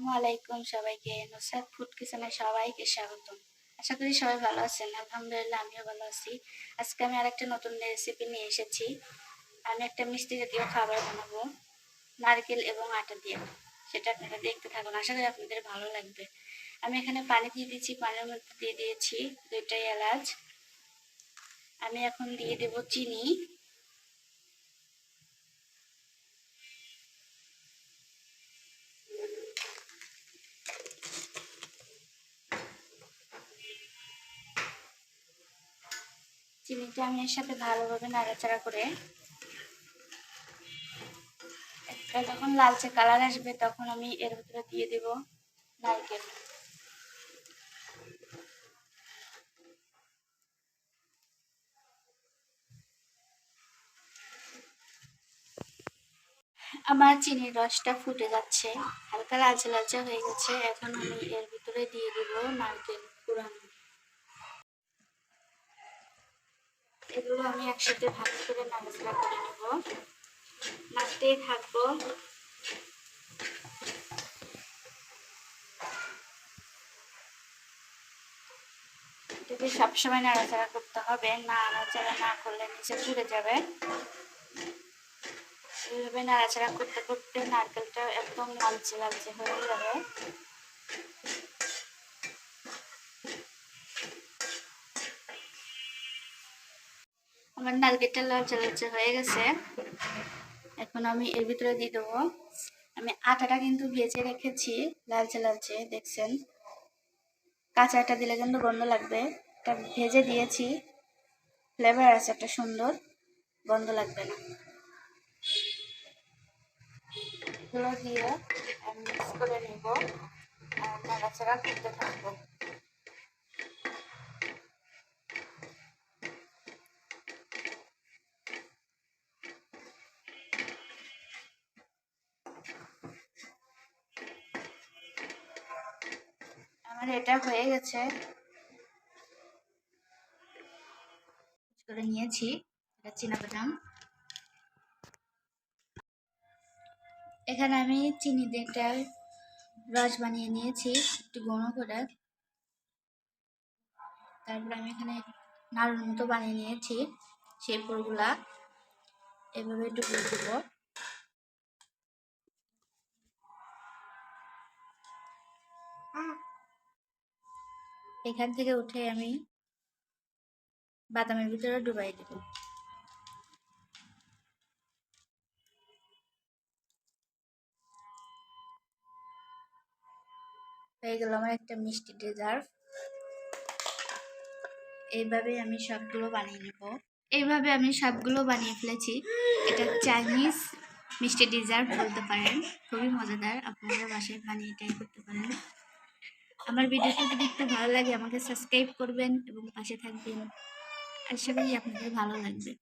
আসসালামু আলাইকুম সবাইকে। নুসরাত ফুড কিচেনে সবাইকে স্বাগতম। আশা করি সবাই ভালো আছেন। আলহামদুলিল্লাহ, আমিও ভালো আছি। আজকে আমি আরেকটা নতুন রেসিপি নিয়ে এসেছি। আমি একটা মিষ্টি জাতীয় খাবার বানাবো। নারকেল এবং আটা দিয়ে। সেটা আপনারা দেখতে থাকুন। আশা করি আপনাদের ভালো লাগবে। আমি এখানে পানি দিয়ে দিয়েছি। পানির মধ্যে দিয়ে দিয়েছি দুইটাই এলাচ। আমি এখন দিয়ে দেব চিনি। চিনিটা আমি এর সাথে ভালোভাবে নাড়াচাড়া করে একটা যখন লালচে কালার আসবে তখন আমি এর ভিতরে দিয়ে দেব নারকেল। আমার চিনির রসটা ফুটে যাচ্ছে, হালকা লালচে লালচে হয়ে গেছে, এখন আমি এর ভিতরে দিয়ে দেব নারকেল পুরানো এগুলো আমি একসাথে ভালো করে নাড়াচাড়া করে নেব। নাড়তেই থাকব। এটাকে সবসময় নাড়াচাড়া করতে হবে। না নাড়াচাড়া না করলে নিচে পুড়ে যাবে। এইভাবে নাড়াচাড়া করতে করতে নারকেলটা একদম লালচে লালচে হয়ে যাবে। আমার নারকেলটা লালচে লালচে হয়ে গেছে। এখন আমি এর ভিতরে দিয়ে দেবো। আমি আটাটা কিন্তু ভেজে রেখেছি, লালচে লালচে, দেখছেন? কাঁচা আটা দিলে কিন্তু গন্ধ লাগবে। এটা ভেজে দিয়েছি। ফ্লেভার আছে, একটা সুন্দর গন্ধ লাগবে না। এগুলো দিয়ে মিক্স করে নেব। আর নাড়াচাড়া করতে থাকব। আমার এটা হয়ে গেছে। করে নিয়েছি, এটা বাদাম। এখানে আমি চিনি দিয়ে রস বানিয়ে নিয়েছি, একটু ঘন করে। তারপরে আমি এখানে নাড়ুর মতো বানিয়ে নিয়েছি, সেই পুরগুলা। এভাবে একটু দেবো এখান থেকে উঠে আমি বাদামের ভিতরে ডুবাই দেব। হয়ে গেল আমার একটা মিষ্টি ডেজার্ট এইভাবে আমি সবগুলো বানিয়ে নেব। এইভাবে আমি সবগুলো বানিয়ে ফেলেছি। এটা চাইনিজ মিষ্টি ডেজার্ট বলতে পারেন। খুবই মজাদার। আপনারা বাসায় বানিয়ে ট্রাই করতে পারেন। আমার ভিডিওটা যদি একটু ভালো লাগে, আমাকে সাবস্ক্রাইব করবেন এবং পাশে থাকবেন। আশা করি আপনাদের ভালো লাগবে।